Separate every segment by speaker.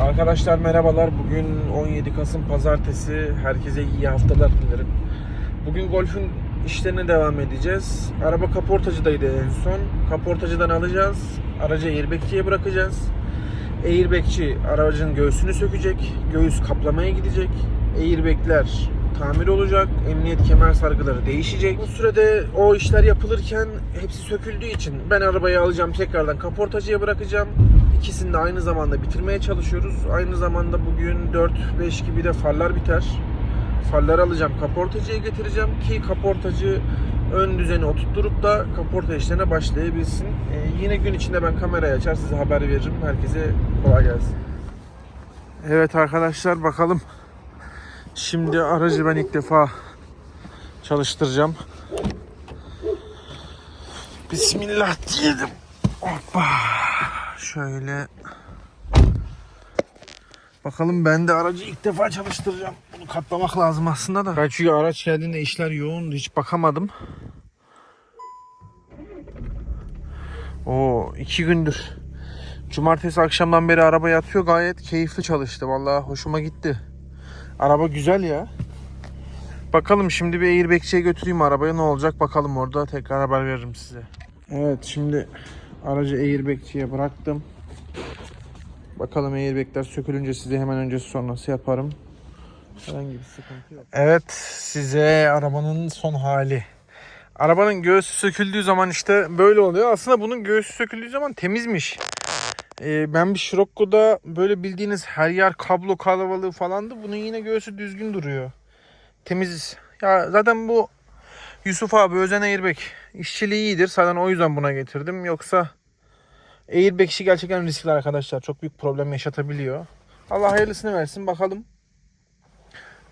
Speaker 1: Arkadaşlar merhabalar. Bugün 17 Kasım Pazartesi. Herkese iyi haftalar dilerim. Bugün golfün işlerine devam edeceğiz. Araba kaportacıdaydı en son. Kaportacıdan alacağız. Aracı airbagçiye bırakacağız. Airbagçi aracın göğsünü sökecek. Göğüs kaplamaya gidecek. Airbagler tamir olacak. Emniyet kemer sargıları değişecek. Bu sürede o işler yapılırken hepsi söküldüğü için ben arabayı alacağım tekrardan kaportacıya bırakacağım. İkisini de aynı zamanda bitirmeye çalışıyoruz. Aynı zamanda bugün 4-5 gibi de farlar biter. Farları alacağım kaportacıya getireceğim ki kaportacı ön düzeni oturtturup da kaporta işlerine başlayabilsin. Ee, yine gün içinde ben kamerayı açar size haber veririm. Herkese kolay gelsin. Evet arkadaşlar bakalım. Şimdi aracı ben ilk defa çalıştıracağım. Bismillah diyelim. Hoppa. Şöyle. Bakalım ben de aracı ilk defa çalıştıracağım. Bunu katlamak lazım aslında da. Ben çünkü araç geldiğinde işler yoğundu. Hiç bakamadım. O iki gündür. Cumartesi akşamdan beri araba yatıyor. Gayet keyifli çalıştı. Vallahi hoşuma gitti. Araba güzel ya. Bakalım şimdi bir airbagçiye götüreyim arabaya ne olacak bakalım orada tekrar haber veririm size. Evet şimdi aracı airbagçiye bıraktım. Bakalım airbagler sökülünce size hemen öncesi sonrası yaparım. Herhangi bir sıkıntı yok. Evet size arabanın son hali. Arabanın göğsü söküldüğü zaman işte böyle oluyor. Aslında bunun göğsü söküldüğü zaman temizmiş. Ee, ben bir Scirocco'da böyle bildiğiniz her yer kablo kalabalığı falandı. Bunun yine göğsü düzgün duruyor. Temiz. Ya zaten bu Yusuf abi Özen Airbag işçiliği iyidir. Zaten o yüzden buna getirdim. Yoksa Airbag işi gerçekten riskli arkadaşlar. Çok büyük problem yaşatabiliyor. Allah hayırlısını versin bakalım.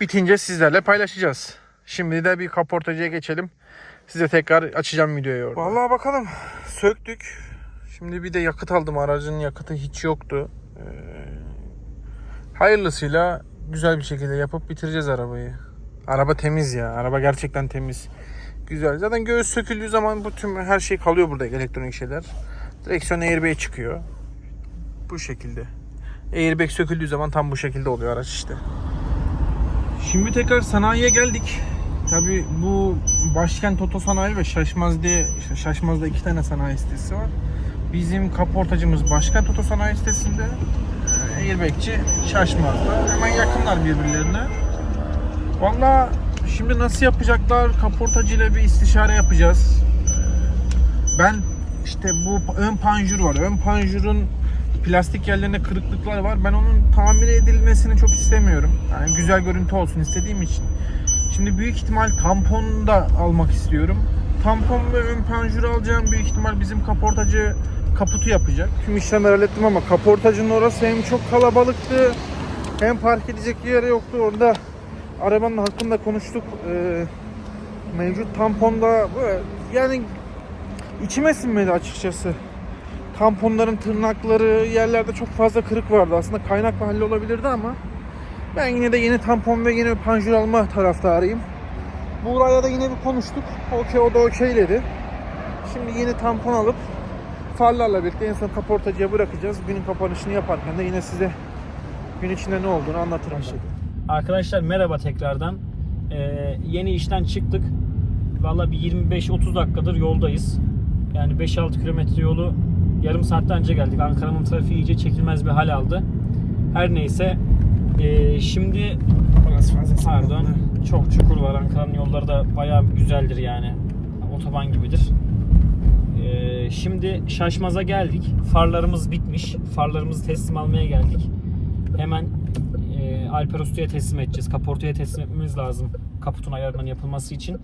Speaker 1: Bitince sizlerle paylaşacağız. Şimdi de bir kaportacıya geçelim. Size tekrar açacağım videoyu orada. Vallahi bakalım. Söktük. Şimdi bir de yakıt aldım. Aracın yakıtı hiç yoktu. Ee, hayırlısıyla güzel bir şekilde yapıp bitireceğiz arabayı. Araba temiz ya. Araba gerçekten temiz. Güzel. Zaten göğüs söküldüğü zaman bu tüm her şey kalıyor burada elektronik şeyler. Direksiyon airbag çıkıyor. Bu şekilde. Airbag söküldüğü zaman tam bu şekilde oluyor araç işte. Şimdi tekrar sanayiye geldik. Tabi bu başkent Oto Sanayi ve Şaşmaz diye işte Şaşmaz'da iki tane sanayi sitesi var. Bizim kaportacımız başkent Oto Sanayi sitesinde. e, Airbagçi Şaşmaz'da. Hemen yakınlar birbirlerine. Valla şimdi nasıl yapacaklar? Kaportacı ile bir istişare yapacağız. Ben işte bu ön panjur var. Ön panjurun plastik yerlerinde kırıklıklar var. Ben onun tamir edilmesini çok istemiyorum. Yani güzel görüntü olsun istediğim için. Şimdi büyük ihtimal tampon da almak istiyorum. Tampon ve ön panjuru alacağım. Büyük ihtimal bizim kaportacı kaputu yapacak. Tüm işlemleri hallettim ama kaportacının orası hem çok kalabalıktı hem park edecek yer yoktu. Orada arabanın hakkında konuştuk. Ee, mevcut tamponda böyle yani içime sinmedi açıkçası. Tamponların tırnakları yerlerde çok fazla kırık vardı. Aslında kaynakla hallolabilirdi ama ben yine de yeni tampon ve yeni panjur alma taraftarıyım. Buğra'yla da yine bir konuştuk. Okey o da okeyledi. Şimdi yeni tampon alıp farlarla birlikte en son kaportacıya bırakacağız. Günün kapanışını yaparken de yine size gün içinde ne olduğunu anlatırım.
Speaker 2: Arkadaşlar merhaba tekrardan. Ee, yeni işten çıktık. Valla bir 25-30 dakikadır yoldayız. Yani 5-6 kilometre yolu yarım saatten önce geldik. Ankara'nın trafiği iyice çekilmez bir hal aldı. Her neyse ee, şimdi pardon çok çukur var. Ankara'nın yolları da bayağı güzeldir yani. Otoban gibidir. Ee, şimdi Şaşmaz'a geldik. Farlarımız bitmiş. Farlarımızı teslim almaya geldik. Hemen e, Alper Usta'ya teslim edeceğiz. Kaportaya teslim etmemiz lazım. Kaputun ayarının yapılması için.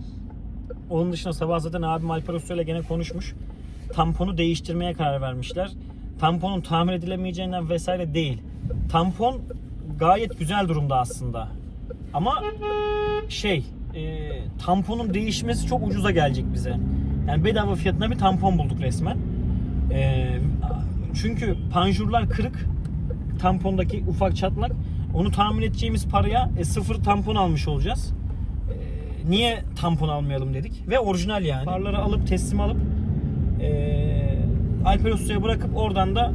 Speaker 2: Onun dışında sabah zaten abim Alper Usta ile gene konuşmuş. Tamponu değiştirmeye karar vermişler. Tamponun tamir edilemeyeceğinden vesaire değil. Tampon gayet güzel durumda aslında. Ama şey e, tamponun değişmesi çok ucuza gelecek bize. Yani bedava fiyatına bir tampon bulduk resmen. E, çünkü panjurlar kırık. Tampondaki ufak çatlak. Onu tamir edeceğimiz paraya e, sıfır tampon almış olacağız. E, niye tampon almayalım dedik. Ve orijinal yani. Farları alıp teslim alıp e, Alper Usta'ya bırakıp oradan da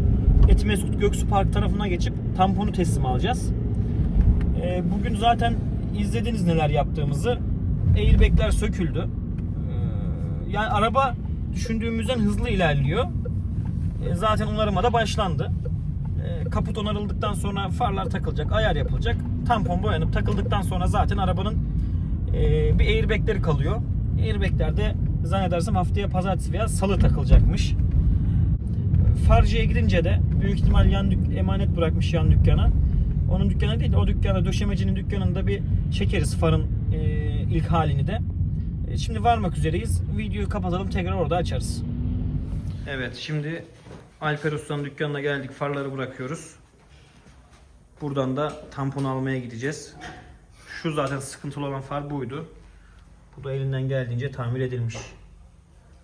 Speaker 2: Etimesgut Göksu Park tarafına geçip tamponu teslim alacağız. Ee, bugün zaten izlediniz neler yaptığımızı. Airbag'ler söküldü. Ee, yani araba düşündüğümüzden hızlı ilerliyor. Ee, zaten onarıma da başlandı. Ee, kaput onarıldıktan sonra farlar takılacak, ayar yapılacak. Tampon boyanıp takıldıktan sonra zaten arabanın e, bir airbag'leri kalıyor. Airbag'ler de zannedersem haftaya pazartesi veya salı takılacakmış. Farcıya gidince de büyük ihtimal yan dük- emanet bırakmış yan dükkana. Onun dükkanı değil de o dükkana döşemecinin dükkanında bir çekeriz farın e, ilk halini de. E, şimdi varmak üzereyiz. Videoyu kapatalım tekrar orada açarız. Evet şimdi Alper Usta'nın dükkanına geldik. Farları bırakıyoruz. Buradan da tampon almaya gideceğiz. Şu zaten sıkıntılı olan far buydu. Bu da elinden geldiğince tamir edilmiş.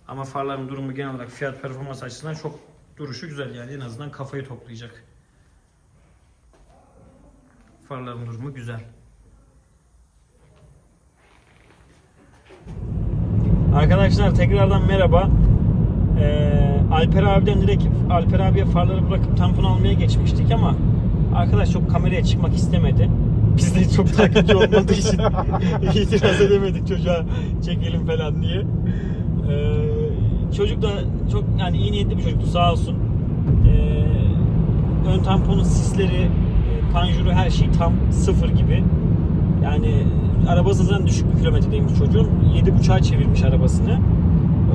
Speaker 2: Ama farların durumu genel olarak fiyat performans açısından çok duruşu güzel yani en azından kafayı toplayacak. Farların durumu güzel. Arkadaşlar tekrardan merhaba. Ee, Alper abiden direkt Alper abiye farları bırakıp tampon almaya geçmiştik ama arkadaş çok kameraya çıkmak istemedi. Biz de çok takipçi olmadığı için itiraz edemedik çocuğa çekelim falan diye. Ee, çocuk da çok yani iyi niyetli bir çocuktu sağ olsun. Ee, ön tamponun sisleri, e, panjuru her şey tam sıfır gibi. Yani arabası zaten düşük bir kilometredeymiş çocuğun. 7.5'a çevirmiş arabasını.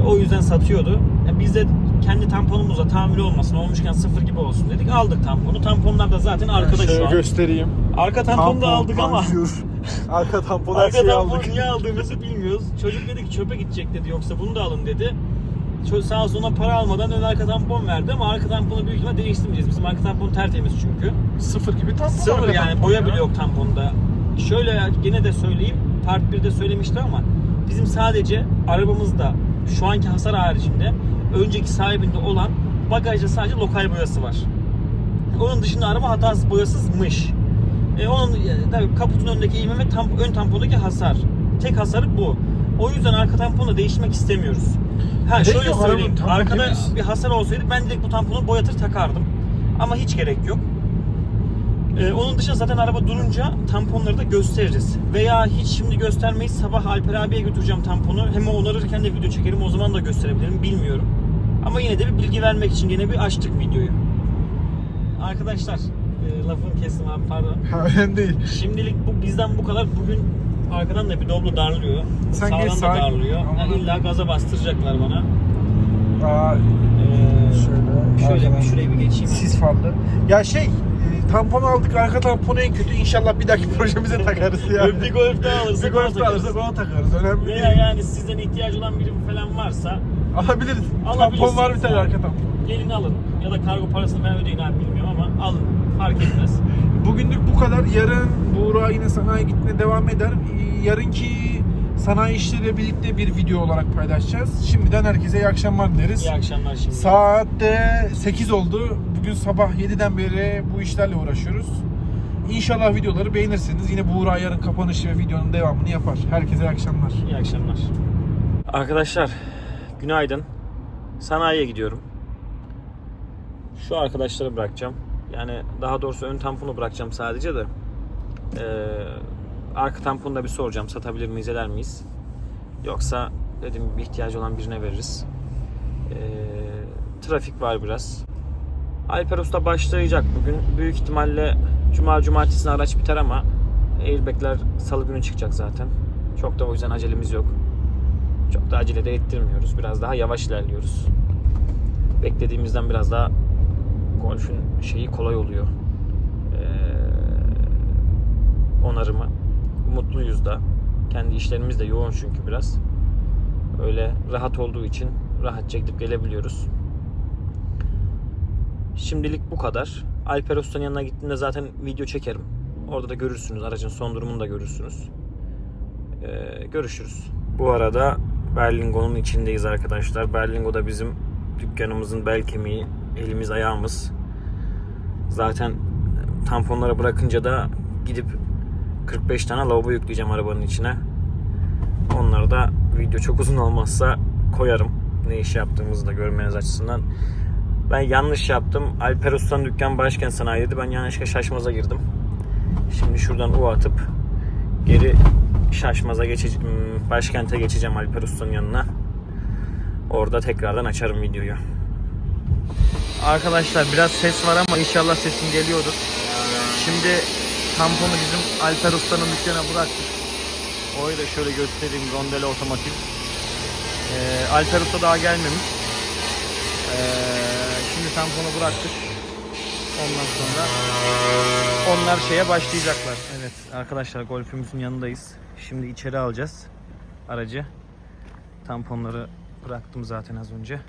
Speaker 2: O yüzden satıyordu. Biz de kendi tamponumuzla tamiri olmasın, olmuşken sıfır gibi olsun dedik. Aldık tamponu. Tamponlar da zaten arkada şu an.
Speaker 1: göstereyim.
Speaker 2: Arka tamponu da aldık ama
Speaker 1: Arka tampon her
Speaker 2: arka
Speaker 1: şeyi
Speaker 2: tamponu
Speaker 1: aldık.
Speaker 2: niye aldığımızı bilmiyoruz. Çocuk dedi ki çöpe gidecek dedi yoksa bunu da alın dedi. Çocuk sağ olsun ona para almadan ön arka tampon verdi ama arka tamponu büyük ihtimalle değiştirmeyeceğiz. Bizim arka tampon tertemiz çünkü.
Speaker 1: Sıfır gibi tampon.
Speaker 2: Sıfır
Speaker 1: arka
Speaker 2: yani
Speaker 1: tampon
Speaker 2: boya
Speaker 1: ya.
Speaker 2: bile yok tamponda. Şöyle gene de söyleyeyim. Part 1'de söylemişti ama bizim sadece arabamızda şu anki hasar haricinde önceki sahibinde olan bagajda sadece lokal boyası var. Onun dışında araba hatasız boyasızmış. E, onun e, tabii kaputun önündeki eğimi ve tam, ön tampondaki hasar. Tek hasarı bu. O yüzden arka tamponu değiştirmek istemiyoruz. Ha
Speaker 1: Gerek
Speaker 2: şöyle söyleyeyim. Arkada
Speaker 1: temiz.
Speaker 2: bir hasar olsaydı ben direkt bu tamponu boyatır takardım. Ama hiç gerek yok. Ee, onun dışında zaten araba durunca tamponları da gösteririz. Veya hiç şimdi göstermeyiz. Sabah Alper abiye götüreceğim tamponu. Hem onarırken de video çekerim. O zaman da gösterebilirim. Bilmiyorum. Ama yine de bir bilgi vermek için yine bir açtık videoyu. Arkadaşlar e, lafını kestim abi pardon.
Speaker 1: Önemli değil.
Speaker 2: Şimdilik bu bizden bu kadar. Bugün arkadan da bir doblo darlıyor.
Speaker 1: Sen
Speaker 2: Sağdan
Speaker 1: geç,
Speaker 2: da
Speaker 1: sağa-
Speaker 2: darlıyor.
Speaker 1: Aman
Speaker 2: Yani illa gaza bastıracaklar bana.
Speaker 1: Aa,
Speaker 2: Ee,
Speaker 1: şöyle.
Speaker 2: şöyle bir
Speaker 1: arkadan
Speaker 2: şuraya bir geçeyim.
Speaker 1: Sis farlı. Ya şey, e, tampon aldık. Arka tamponu en kötü. İnşallah bir dahaki projemize takarız ya.
Speaker 2: Bir golf daha alırsak
Speaker 1: Bir golf
Speaker 2: ona
Speaker 1: da
Speaker 2: takarız.
Speaker 1: alırsak ona takarız. Önemli
Speaker 2: Veya
Speaker 1: değil.
Speaker 2: yani sizden ihtiyacı olan biri falan varsa
Speaker 1: Alabiliriz.
Speaker 2: Alabilirsiniz
Speaker 1: Tampon var bir tane arka tampon.
Speaker 2: gelin alın. Ya da kargo parasını ben ödeyin abi bilmiyorum ama alın. Fark etmez.
Speaker 1: Bugünlük bu kadar. Yarın Buğra yine sanayi gitmeye devam eder. Yarınki sanayi işleriyle birlikte bir video olarak paylaşacağız. Şimdiden herkese iyi akşamlar dileriz.
Speaker 2: İyi akşamlar şimdi.
Speaker 1: Saatte 8 oldu. Bugün sabah 7'den beri bu işlerle uğraşıyoruz. İnşallah videoları beğenirsiniz. Yine Buğra yarın kapanışı ve videonun devamını yapar. Herkese iyi akşamlar.
Speaker 2: İyi akşamlar. Arkadaşlar günaydın. Sanayiye gidiyorum. Şu arkadaşları bırakacağım. Yani daha doğrusu ön tamponu bırakacağım sadece de. Ee, arka tamponu da bir soracağım. Satabilir miyiz, eder miyiz? Yoksa dedim bir ihtiyacı olan birine veririz. Ee, trafik var biraz. Alper Usta başlayacak bugün. Büyük ihtimalle Cuma Cumartesi'ne araç biter ama airbagler salı günü çıkacak zaten. Çok da o yüzden acelemiz yok. Çok da acele de ettirmiyoruz. Biraz daha yavaş ilerliyoruz. Beklediğimizden biraz daha Golf'ün şeyi kolay oluyor. Ee, onarımı. Mutluyuz da. Kendi işlerimiz de yoğun çünkü biraz. Öyle rahat olduğu için rahatça gidip gelebiliyoruz. Şimdilik bu kadar. Alper Usta'nın yanına gittiğimde zaten video çekerim. Orada da görürsünüz. Aracın son durumunu da görürsünüz. Ee, görüşürüz. Bu arada Berlingo'nun içindeyiz arkadaşlar. Berlingo da bizim dükkanımızın bel kemiği, elimiz ayağımız. Zaten tamponlara bırakınca da gidip 45 tane lavabo yükleyeceğim arabanın içine. Onları da video çok uzun olmazsa koyarım. Ne iş yaptığımızı da görmeniz açısından. Ben yanlış yaptım. Alper Usta'nın dükkan başkent sanayiydi. Ben yanlışlıkla şaşmaza girdim. Şimdi şuradan U atıp geri şaşmaza geçeceğim. Başkente geçeceğim Alper Usta'nın yanına. Orada tekrardan açarım videoyu. Arkadaşlar biraz ses var ama inşallah sesim geliyordur. Şimdi tamponu bizim Alper Usta'nın dükkana bıraktık. Orayı da şöyle göstereyim. Rondele otomotiv. Ee, Alper Usta daha gelmemiş. Ee, şimdi tamponu bıraktık. Ondan sonra onlar şeye başlayacaklar. Evet arkadaşlar golfümüzün yanındayız. Şimdi içeri alacağız aracı. Tamponları bıraktım zaten az önce.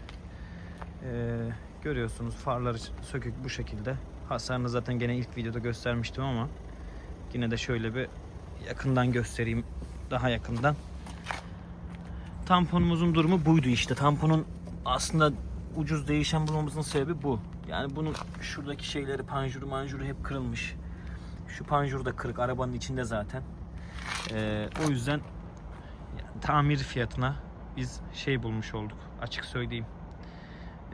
Speaker 2: Ee, görüyorsunuz farları sökük bu şekilde. Hasarını zaten gene ilk videoda göstermiştim ama yine de şöyle bir yakından göstereyim daha yakından. Tamponumuzun durumu buydu işte. Tamponun aslında ucuz değişen bulmamızın sebebi bu. Yani bunun şuradaki şeyleri panjuru manjuru hep kırılmış. Şu panjur da kırık arabanın içinde zaten. Ee, o yüzden yani tamir fiyatına biz şey bulmuş olduk. Açık söyleyeyim.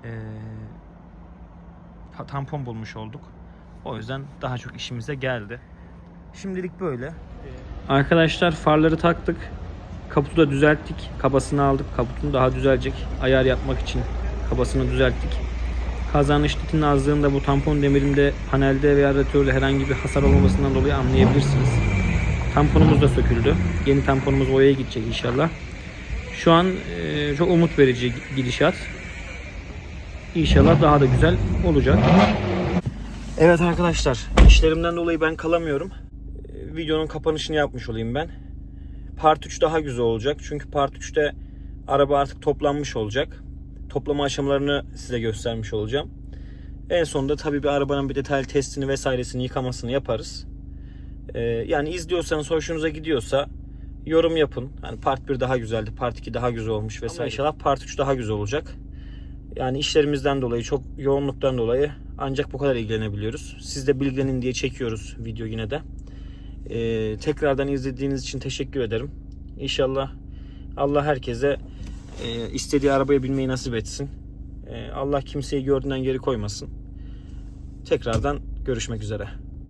Speaker 2: Ee, tampon bulmuş olduk. O yüzden daha çok işimize geldi. Şimdilik böyle. Arkadaşlar farları taktık. Kaputu da düzelttik. Kabasını aldık. Kaputunu daha düzelecek. Ayar yapmak için kabasını düzelttik. Kazanın şiddetinin azlığında bu tampon demirinde panelde veya radyatörde herhangi bir hasar olmamasından dolayı anlayabilirsiniz. Tamponumuz da söküldü. Yeni tamponumuz boyaya gidecek inşallah. Şu an e, çok umut verici gidişat. İnşallah daha da güzel olacak. Evet arkadaşlar, işlerimden dolayı ben kalamıyorum. E, Videonun kapanışını yapmış olayım ben. Part 3 daha güzel olacak. Çünkü Part 3'te araba artık toplanmış olacak. Toplama aşamalarını size göstermiş olacağım. En sonunda tabii bir arabanın bir detaylı testini vesairesini yıkamasını yaparız. Ee, yani izliyorsanız hoşunuza gidiyorsa yorum yapın. Hani part 1 daha güzeldi, part 2 daha güzel olmuş vesaire. İnşallah part 3 daha güzel olacak. Yani işlerimizden dolayı, çok yoğunluktan dolayı ancak bu kadar ilgilenebiliyoruz. Siz de bilgilenin diye çekiyoruz video yine de. Ee, tekrardan izlediğiniz için teşekkür ederim. İnşallah Allah herkese e, istediği arabaya binmeyi nasip etsin. E, Allah kimseyi gördüğünden geri koymasın. Tekrardan görüşmek üzere.